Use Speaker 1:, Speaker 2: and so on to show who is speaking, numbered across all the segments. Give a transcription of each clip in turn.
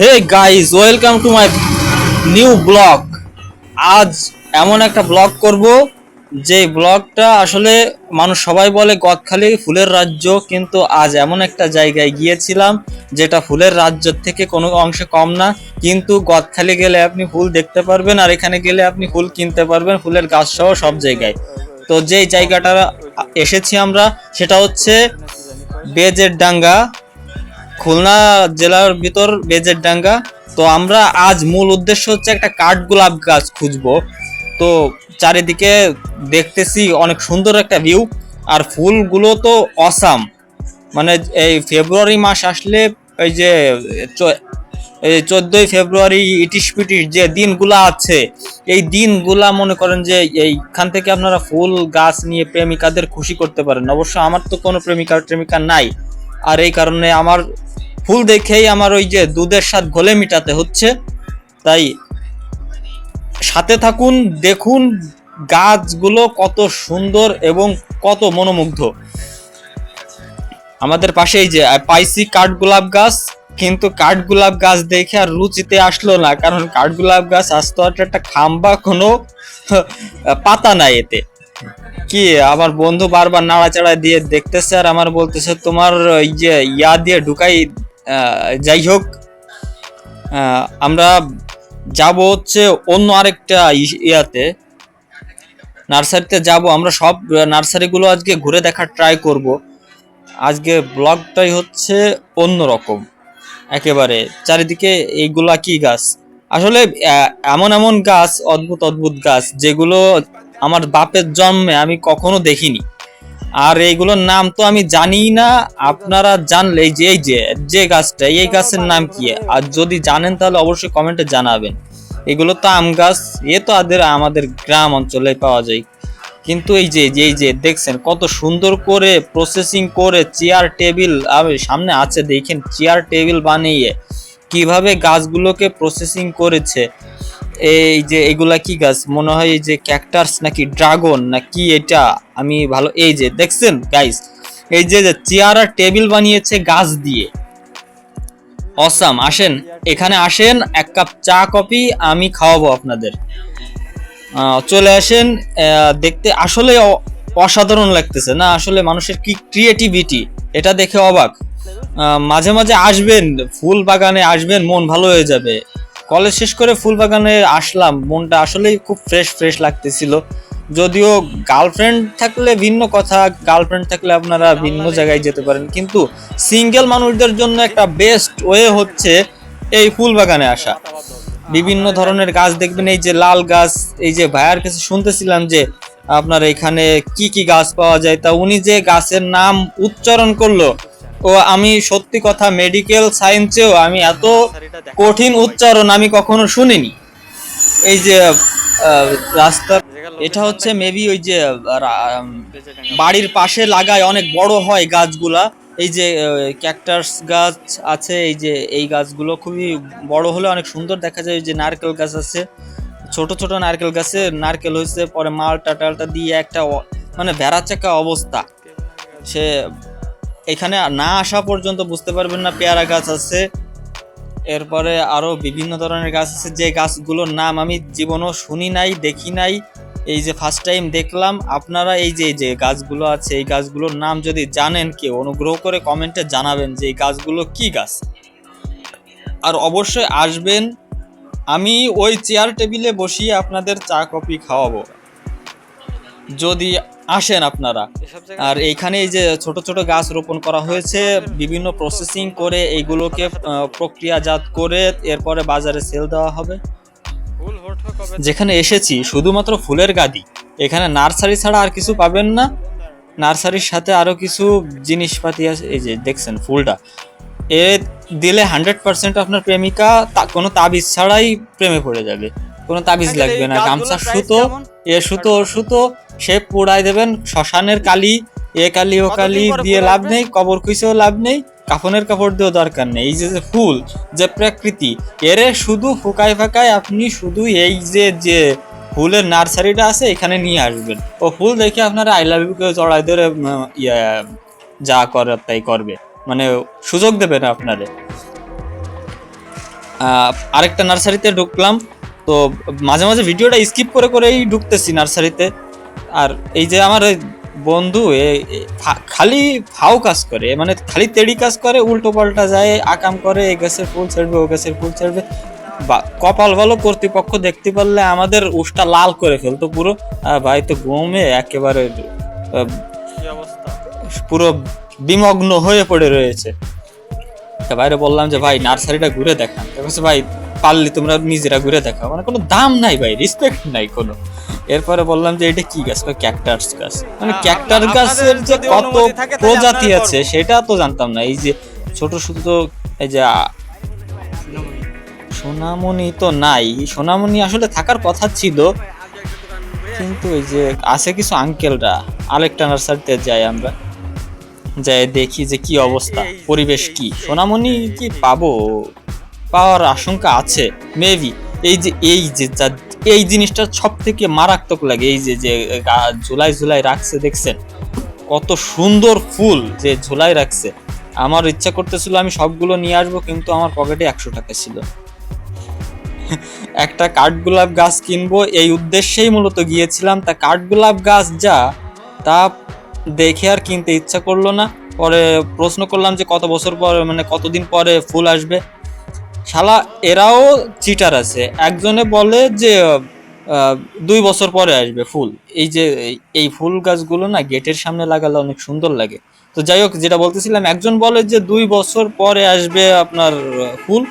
Speaker 1: Hey guys welcome to my new blog আজ এমন একটা ব্লগ করব, যে ব্লগটা আসলে মানুষ সবাই বলে গদখালি ফুলের রাজ্য, কিন্তু আজ এমন একটা জায়গায় গিয়েছিলাম, যেটা ফুলের রাজ্য থেকে কোনো অংশে কম না, কিন্তু গদখালি গেলে আপনি ফুল দেখতে পারবেন, আর এখানে গেলে আপনি ফুল কিনতে পারবেন, ফুলের গাছ সহ সব জায়গায়। তো যেই জায়গাটা এসেছি আমরা, সেটা হচ্ছে বেজের ডাঙ্গা। খুলনা জেলার ভিতর বেজের ডাঙ্গা। তো আমরা আজ মূল উদ্দেশ্য হচ্ছে একটা কাঠ গোলাপ গাছ খুঁজবো। তো চারিদিকে দেখতেছি অনেক সুন্দর একটা ভিউ আর ফুলগুলো তো অসাম মানে এই ফেব্রুয়ারি মাস আসলে এই যে এই চোদ্দই ফেব্রুয়ারি ইটিশ পিটিশ যে দিনগুলা আছে, এই দিনগুলা মনে করেন যে এইখান থেকে আপনারা ফুল গাছ নিয়ে প্রেমিকাদের খুশি করতে পারেন। অবশ্য আমার তো কোনো প্রেমিকা প্রেমিকা নাই। আর এই কারণে আমার ফুল দেখেই আমার ওই যে দুধের স্বাদ ঘোলে মিটাতে হচ্ছে। তাই সাথে থাকুন, দেখুন গাছগুলো কত সুন্দর এবং কত মনোমুগ্ধ। আমাদের পাশেই যে পাইসি কাঠগোলাপ গাছ, কিন্তু কাঠগোলাপ গাছ দেখে আর রুচিতে আসলো না, কারণ কাঠগোলাপ গাছ আসতে একটা খাম্বা, কোনো পাতা নাই এতে। কি, আমার বন্ধু বারবার নাড়াচাড়া দিয়ে দেখতেছে আর আমার বলতেছে, তোমার ওই যে ইয়া দিয়ে ঢুকাই যাই হোক আমরা যাব হচ্ছে অন্য আরেকটা ইয়াতে। নার্সারিতে যাব, আমরা সব নার্সারিগুলো আজকে ঘুরে দেখার ট্রাই করব। আজকে ব্লগটাই হচ্ছে অন্য রকম একেবারে। চারিদিকে এইগুলা কি গাছ? আসলে এমন এমন গাছ, অদ্ভুত অদ্ভুত গাছ, যেগুলো আমার বাপের জন্মে আমি কখনো দেখিনি। আর এইগুলোর নাম তো আমি জানি না, আপনারা জানলে যে, এই যে যে গাছটা, এই গাছের নাম কি? আর যদি জানেন তাহলে অবশ্যই কমেন্টে জানাবেন। এগুলো তো আম গাছ, এ তো আদের, আমাদের গ্রাম অঞ্চলে পাওয়া যায়। কিন্তু এই যে, যে- এই যে, দেখছেন, কত সুন্দর করে প্রসেসিং করে চেয়ার টেবিল সামনে আছে, দেখেন চেয়ার টেবিল বানিয়ে কীভাবে গাছগুলোকে প্রসেসিং করেছে। এই যে এগুলা কি গাছ? মনে হয় এই যে ক্যাকটাস নাকি ড্রাগন না কি এটা? আমি ভালো, এই যে দেখছেন গাইস এই যে চেয়ার আর টেবিল বানিয়েছে গাছ দিয়ে। অসাম আসেন। এখানে আসেন, এক কাপ চা, কফি, আমি খাওয়াবো আপনাদের। চলে আসেন দেখতে আসলে অসাধারণ লাগতেছে না? আসলে মানুষের কি ক্রিয়েটিভিটি এটা দেখে অবাক। মাঝে মাঝে আসবেন, ফুল বাগানে আসবেন, মন ভালো হয়ে যাবে। কলেজ শেষ করে ফুল বাগানে আসলাম মনটা আসলেই খুব ফ্রেশ ফ্রেশ লাগতেছিল। যদিও গার্লফ্রেন্ড থাকলে ভিন্ন কথা গার্লফ্রেন্ড থাকলে আপনারা ভিন্ন জায়গায় যেতে পারেন। কিন্তু সিঙ্গেল মানুষদের জন্য একটা বেস্ট ওয়ে হচ্ছে এই ফুল বাগানে আসা। বিভিন্ন ধরনের গাছ দেখবেন এই যে লাল গাছ এই যে ভাইয়ার কাছে শুনতেছিলাম যে আপনার এখানে কি কি গাছ পাওয়া যায় তা উনি যে গাছের নাম উচ্চারণ করল ও আমি সত্যি কথা মেডিকেল সায়েন্সেও আমি এত কঠিন উচ্চারণ আমি কখনো শুনিনি। এই যে রাস্তা এটা হচ্ছে মেবি ওই যে বাড়ির পাশে লাগায় অনেক বড় হয় গাছগুলা। এই যে ক্যাকটাস গাছ আছে, এই যে, এই গাছগুলো খুবই বড় হলে অনেক সুন্দর দেখা যায়। এই যে নারকেল গাছ আছে, ছোট ছোট নারকেল গাছে নারকেল হয়েছে, পরে মালটা টালটা দিয়ে একটা মানে ভেড়া চাকা অবস্থা। সে এখানে না আসা পর্যন্ত বুঝতে পারবেন না পেয়ারা গাছ আছে। এরপরে আরও বিভিন্ন ধরনের গাছ আছে। যে গাছগুলোর নাম আমি জীবনও শুনি নাই, দেখি নাই। এই যে ফার্স্ট টাইম দেখলাম, আপনারা এই যে যে গাছগুলো আছে, এই গাছগুলোর নাম যদি জানেন কেউ, অনুগ্রহ করে কমেন্টে জানাবেন যে এই গাছগুলো কি গাছ। আর অবশ্যই আসবেন, আমি ওই চেয়ার টেবিলে বসিয়ে আপনাদের চা কফি খাওয়াবো। যদি আসেন আপনারা। আর এইখানে এই যে ছোট ছোট গাছ রোপণ করা হয়েছে বিভিন্ন প্রসেসিং করে এইগুলোকে প্রক্রিয়াজাত করে এরপরে বাজারে সেল দেওয়া হবে। যেখানে এসেছি শুধুমাত্র ফুলের গাদি। এখানে নার্সারি ছাড়া আর কিছু পাবেন না। নার্সারির সাথে আরও কিছু জিনিসপাতি আছে। এই যে দেখছেন ফুলটা। এ দিলে হান্ড্রেড পার্সেন্ট আপনার প্রেমিকা তা- কোনো তাবিজ ছাড়াই প্রেমে পড়ে যাবে। কোনো তাবিজ লাগবে না। গামছা সুতো এ সুতো ও সুতো সে পোড়াই দেবেন। শ্মশানের কালি এ কালি ও কালি দিয়ে লাভ নেই কবর খুঁজেও লাভ নেই কাফনের কাপড় দিয়েও দরকার নেই। এই যে যে ফুল যে প্রকৃতি এরে শুধু ফুকায় ফাঁকায় আপনি শুধু এই যে যে ফুলের নার্সারিটা আছে এখানে নিয়ে আসবেন। ও ফুল দেখে আপনারা আই লাভ ইউ জড়াই ধরে যা করার তাই করবে। মানে সুযোগ দেবে না আপনারে। আহ, আরেকটা নার্সারিতে ঢুকলাম। তো মাঝে মাঝে ভিডিওটা স্কিপ করে করেই ঢুকতেছি নার্সারিতে। আর এই যে আমার ওই বন্ধু এ- খালি ফাও কাজ করে মানে খালি তেড়ি কাজ করে উল্টো পাল্টা যায় আকাম করে এ গাছের ফুল ছাড়বে ও গাছের ফুল ছাড়বে। বা- কপাল ভালো কর্তৃপক্ষ দেখতে পারলে আমাদের উষ্টা লাল করে ফেলতো পুরো। আর ভাই তো ঘুমে একেবারে পুরো বিমগ্ন হয়ে পড়ে রয়েছে। তা বাইরে বললাম যে ভাই নার্সারিটা ঘুরে দেখান। ভাই পারলে তোমরা নিজেরা ঘুরে দেখাও। মানে কোনো দাম নাই ভাই রেসপেক্ট নাই কোনো। এরপরে বললাম যে এটা কি গাছ? ক্যাকটাস গাছ। মানে ক্যাকটাস গাছের যে কত প্রজাতি আছে সেটা তো জানতাম না। এই যে ছোট ছোট এই যে সোনামণি তো নাই। সোনামণি আসলে থাকার কথা ছিল। কিন্তু এই যে আছে কিছু আঙ্কেলরা আরেকটা নার্সারিতে যাই আমরা। যাই দেখি যে কি অবস্থা পরিবেশ কি। সোনামণি কি পাবো? পাওয়ার আশঙ্কা আছে মেবি এই যে এই যে এই জিনিসটা সব থেকে মারাত্মক লাগে, এই যে যে ঝুলাই ঝুলাই রাখছে, দেখছেন? কত সুন্দর ফুল যে ঝুলাই রাখছে। আমার ইচ্ছা করতেছিল আমি সবগুলো নিয়ে আসব, কিন্তু আমার পকেটে একশো টাকা ছিল। একটা কাঠগোলাপ গাছ কিনবো, এই উদ্দেশ্যেই মূলত গিয়েছিলাম। তা কাঠগোলাপ গাছ যা, তা দেখে আর কিনতে ইচ্ছা করল না। পরে প্রশ্ন করলাম যে কত বছর পরে মানে কতদিন পরে ফুল আসবে? শালা, এরাও চিটার আছে। একজনে বলে যে দুই বছর পরে আসবে ফুল। এই যে, এই- ফুল গাছগুলো না গেটের সামনে লাগালে অনেক সুন্দর লাগে। তো যাই হোক, যেটা বলতেছিলাম, একজন বলে যে দুই বছর পরে আসবে আপনার ফুল।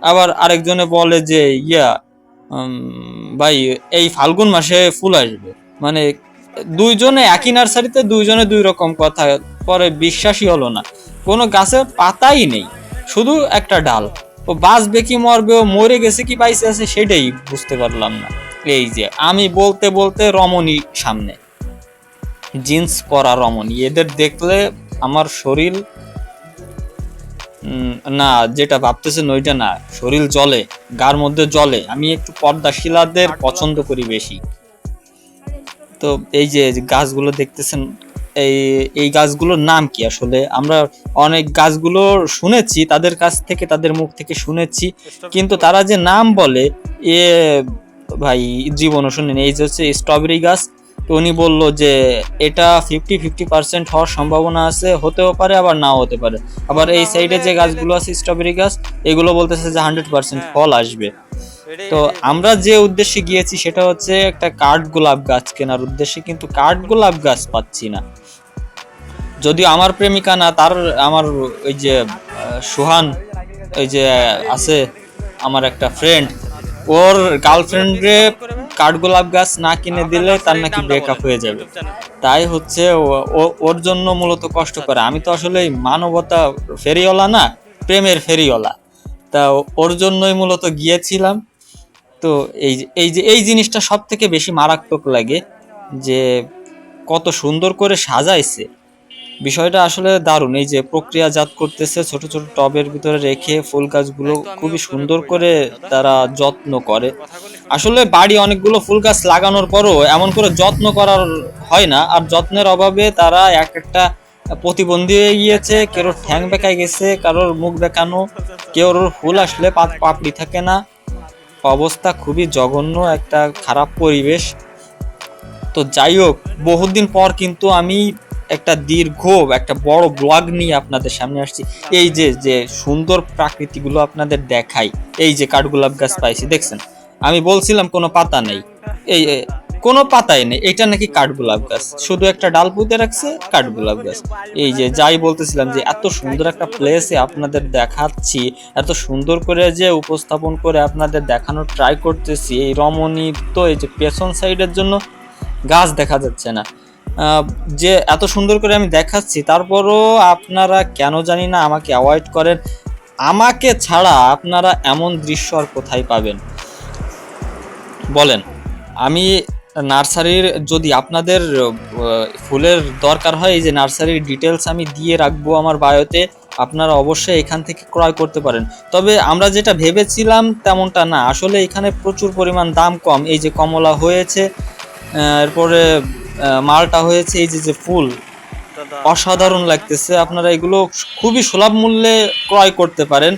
Speaker 1: আবার আরেকজনে বলে যে, ইয়া ভাই, এই ফাল্গুন মাসে ফুল আসবে। মানে দুইজনে একই নার্সারিতে দুইজনে দুই রকম কথা, পরে বিশ্বাসই হলো না। কোনো গাছের পাতাই নেই, শুধু একটা ডাল। ও বাঁচবে কি মরবে ও মরে গেছে কি পাইছে আছে সেটাই বুঝতে পারলাম না। এই যে, আমি বলতে বলতে রমণী সামনে। জিন্স পরা রমণী। এদের দেখলে আমার শরীর না, যেটা ভাবতেছেন ওইটা না, শরীর জলে গার মধ্যে জলে আমি একটু পর্দাশীলাদের পছন্দ করি বেশি। তো এই যে গাছগুলো দেখতেছেন এই এই গাছগুলোর নাম কি? আসলে আমরা অনেক গাছগুলো শুনেছি তাদের কাছ থেকে তাদের মুখ থেকে শুনেছি কিন্তু তারা যে নাম বলে এ ভাই জীবনও শুনেন এই যে হচ্ছে স্ট্রবেরি গাছ তো উনি বলল যে এটা ফিফটি ফিফটি পার্সেন্ট হওয়ার সম্ভাবনা আছে হতেও পারে আবার নাও হতে পারে। আবার এই সাইডে যে গাছগুলো আছে স্ট্রবেরি গাছ এগুলো বলতেছে যে হান্ড্রেড পার্সেন্ট ফল আসবে। তো। আমরা যে উদ্দেশ্যে গিয়েছি সেটা হচ্ছে একটা কাঠ গোলাপ গাছ কেনার উদ্দেশ্যে কিন্তু কাঠ গোলাপ গাছ পাচ্ছি না। যদিও আমার প্রেমিকা না তার আমার ওই যে সুহান ওই যে আছে আমার একটা ফ্রেন্ড ওর গার্লফ্রেন্ডে কাঠগোলাপ গাছ না কিনে দিলে তার নাকি ব্রেকআপ হয়ে যাবে। তাই হচ্ছে ওর জন্য মূলত কষ্ট করে। আমি তো আসলে মানবতা ফেরিওয়ালা না প্রেমের ফেরিওয়ালা। তা ওর জন্যই মূলত গিয়েছিলাম। তো এই এই যে এই জিনিসটা সব থেকে বেশি মারাত্মক লাগে যে কত সুন্দর করে সাজাইছে। বিষয়টা আসলে দারুণ। এই যে প্রক্রিয়াজাত করতেছে ছোট ছোট টবের ভিতরে রেখে ফুল গাছগুলো খুবই সুন্দর করে তারা যত্ন করে। আসলে বাড়ি অনেকগুলো ফুল গাছ লাগানোর পরও এমন করে যত্ন করার হয় না আর যত্নের অভাবে তারা এক একটা প্রতিবন্ধী হয়ে গিয়েছে কারোর ঠ্যাং বেঁকায় গেছে কারোর মুখ বেঁকানো কেউ ফুল আসলে পাত- পাপড়ি থাকে না। অবস্থা খুবই জঘন্য একটা খারাপ পরিবেশ। তো যাই হোক বহুদিন পর কিন্তু আমি একটা দীর্ঘ, একটা বড় ব্লগ নিয়ে আপনাদের সামনে আসছি। এই যে যে সুন্দর প্রাকৃতিগুলো আপনাদের দেখাই, এই যে কাঠগোলাপ গাছ পাইছি, দেখছেন? আমি বলছিলাম কোনো পাতা নেই। এই কোনো পাতাই নেই, এটা নাকি কাঠগোলাপ গাছ। শুধু একটা ডাল পুঁতে রাখছে, কাঠগোলাপ গাছ। এই যে যাই বলতেছিলাম যে এত সুন্দর একটা প্লেসে আপনাদের দেখাচ্ছি, এত সুন্দর করে যে উপস্থাপন করে আপনাদের দেখানোর ট্রাই করতেছি, এই রমণী তো এই যে পেছন সাইডের জন্য গাছ দেখা যাচ্ছে না। যে এত সুন্দর করে আমি দেখাচ্ছি, তারপরও আপনারা কেন জানি না আমাকে অ্যাভয়েড করেন। আমাকে ছাড়া আপনারা এমন দৃশ্য আর কোথায় পাবেন? বলেন, আমি নার্সারির যদি আপনাদের ফুলের দরকার হয়, এই যে নার্সারির ডিটেলস আমি দিয়ে রাখব আমার বায়োতে, আপনারা অবশ্যই এখান থেকে ক্রয় করতে পারেন। তবে আমরা যেটা ভেবেছিলাম তেমনটা না। আসলে এখানে প্রচুর পরিমাণ দাম কম। এই যে কমলা হয়েছে এরপরে মালটা হয়েছে এই যে যে ফুল অসাধারণ লাগতেছে। আপনারা এগুলো খুবই সুলভ মূল্যে ক্রয় করতে পারেন।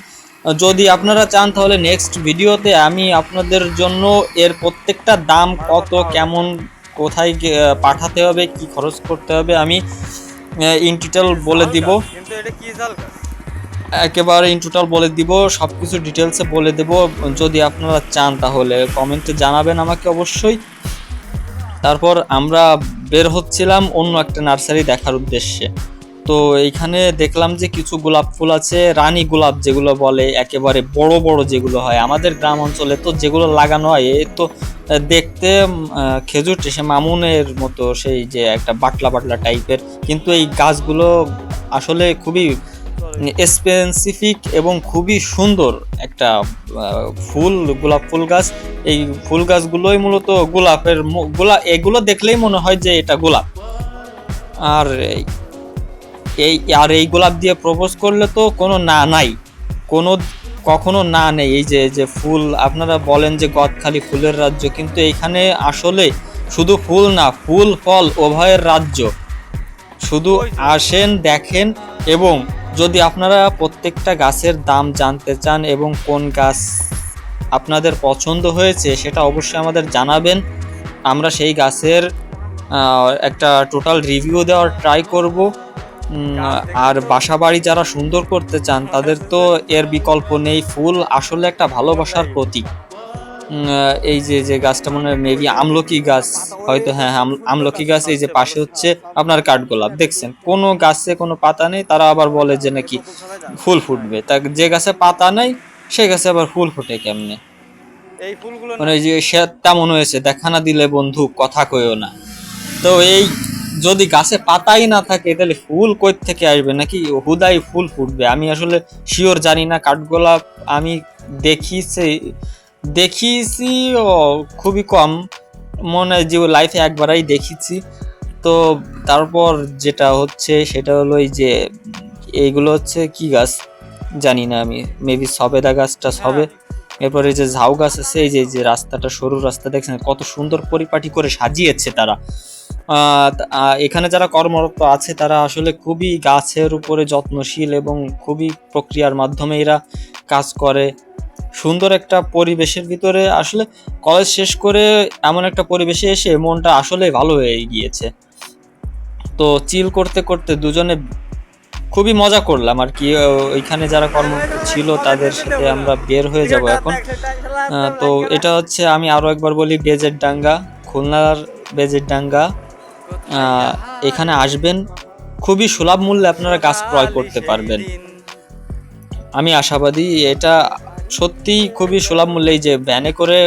Speaker 1: যদি আপনারা চান তাহলে নেক্সট ভিডিওতে আমি আপনাদের জন্য এর প্রত্যেকটা দাম কত কেমন কোথায় পাঠাতে হবে কি খরচ করতে হবে আমি ইন ডিটেল বলে দিব। একেবারে ইন টোটাল বলে দিব সব কিছু ডিটেলসে বলে দেব। যদি আপনারা চান তাহলে কমেন্টে জানাবেন আমাকে অবশ্যই। তারপর আমরা বের হচ্ছিলাম অন্য একটা নার্সারি দেখার উদ্দেশ্যে। তো এইখানে দেখলাম যে কিছু গোলাপ ফুল আছে, রানী গোলাপ যেগুলো বলে, একেবারে বড় বড় যেগুলো হয়। আমাদের গ্রাম অঞ্চলে তো যেগুলো লাগানো হয়, এ তো দেখতে খেজুর সে মামুনের মতো সেই যে একটা বাটলা বাটলা টাইপের কিন্তু এই গাছগুলো আসলে খুবই স্পেসিফিক এবং খুবই সুন্দর একটা ফুল গোলাপ ফুল গাছ। এই ফুল গাছগুলোই মূলত গোলাপের গোলা এগুলো দেখলেই মনে হয় যে এটা গোলাপ। আর এই- এই আর এই গোলাপ দিয়ে প্রপোজ করলে তো কোনো না নাই। কোনো কখনো না নেই। এই যে যে ফুল আপনারা বলেন যে গদখালি ফুলের রাজ্য কিন্তু এইখানে আসলে শুধু ফুল না ফুল ফল উভয়ের রাজ্য। শুধু আসেন দেখেন এবং যদি আপনারা প্রত্যেকটা গাছের দাম জানতে চান এবং কোন গাছ আপনাদের পছন্দ হয়েছে, সেটা অবশ্যই আমাদের জানাবেন। আমরা সেই গাছের একটা টোটাল রিভিউ দেওয়ার ট্রাই করব। আর বাসা বাড়ি যারা সুন্দর করতে চান, তাদের তো এর বিকল্প নেই। ফুল আসলে একটা ভালোবাসার প্রতীক। এই যে যে গাছটা মনে হয় মেবি আমলকি গাছ হয়তো হ্যাঁ আম- আমলকি গাছ এই যে পাশে হচ্ছে আপনার কাঠগোলাপ দেখছেন? কোনো গাছে কোনো পাতা নেই তারা আবার বলে যে নাকি ফুল ফুটবে। তা যে গাছে পাতা নেই সেই গাছে আবার ফুল ফুটে কেমনে?
Speaker 2: এই ফুলগুলো
Speaker 1: মানে যে সে তেমন হয়েছে দেখা না দিলে বন্ধু কথা কইও না। তো এই যদি গাছে পাতাই না থাকে তাহলে ফুল কই থেকে আসবে? নাকি হুদাই ফুল ফুটবে? আমি আসলে শিওর জানি না কাঠগোলাপ আমি দেখিছি দেখিছি ও খুবই কম। মনে হয় যে লাইফে একবারই দেখেছি। তো তারপর যেটা হচ্ছে সেটা হলো এই যে এইগুলো হচ্ছে কি গাছ? জানি না আমি। মেবি সবেদা গাছটা সবে এরপরে যে ঝাউ গাছ আছে এই যে যে রাস্তাটা সরু রাস্তা দেখছেন? কত সুন্দর পরিপাটি করে সাজিয়েছে তারা। এখানে যারা কর্মরত আছে তারা আসলে খুবই গাছের উপরে যত্নশীল এবং খুবই প্রক্রিয়ার মাধ্যমে এরা কাজ করে। সুন্দর একটা পরিবেশের ভিতরে আসলে কলেজ শেষ করে এমন একটা পরিবেশে এসে মনটা আসলে ভালো হয়ে গিয়েছে। তো চিল করতে করতে দুজনে খুবই মজা করলাম আর কি। ওইখানে যারা কর্মরত ছিল তাদের সাথে আমরা বের হয়ে যাব এখন। তো এটা হচ্ছে আমি আরও একবার বলি বেজের ডাঙ্গা খুলনার বেজের ডাঙ্গা এখানে আসবেন, খুবই সুলভ মূল্যে আপনারা গাছ ক্রয় করতে পারবেন। আমি আশাবাদী, এটা সত্যি খুবই সুলভ মূল্যে যে ভ্যানে করে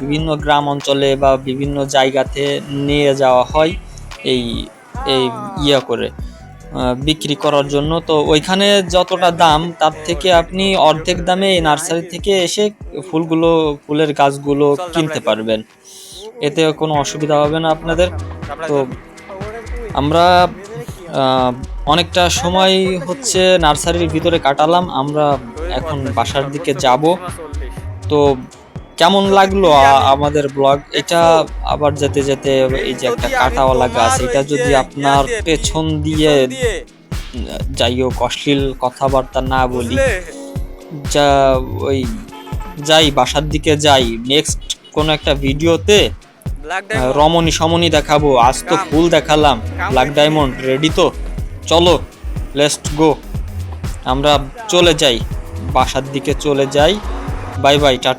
Speaker 1: বিভিন্ন গ্রাম অঞ্চলে বা বিভিন্ন জায়গাতে নিয়ে যাওয়া হয় এই এই ইয়া করে বিক্রি করার জন্য। তো ওইখানে যতটা দাম, তার থেকে আপনি অর্ধেক দামে এই নার্সারি থেকে এসে ফুলগুলো, ফুলের গাছগুলো কিনতে পারবেন। এতে কোনো অসুবিধা হবে না আপনাদের। তো আমরা অনেকটা সময় হচ্ছে নার্সারির ভিতরে কাটালাম। আমরা এখন বাসার দিকে যাব। তো কেমন লাগল আমাদের ব্লগ? এটা আবার যেতে যেতে এই যে একটা কাটাওয়ালা গাছ এটা যদি আপনার পেছন দিয়ে যাই হোক অশ্লীল কথাবার্তা না বলি। যা ওই যাই বাসার দিকে যাই। নেক্সট কোন একটা ভিডিওতে রমণী সমনি দেখাবো। আজ তো ফুল দেখালাম। ব্ল্যাক ডায়মন্ড রেডি তো? চলো লেটস গো আমরা চলে যাই। বাসার দিকে চলে যাই। Bye bye tata.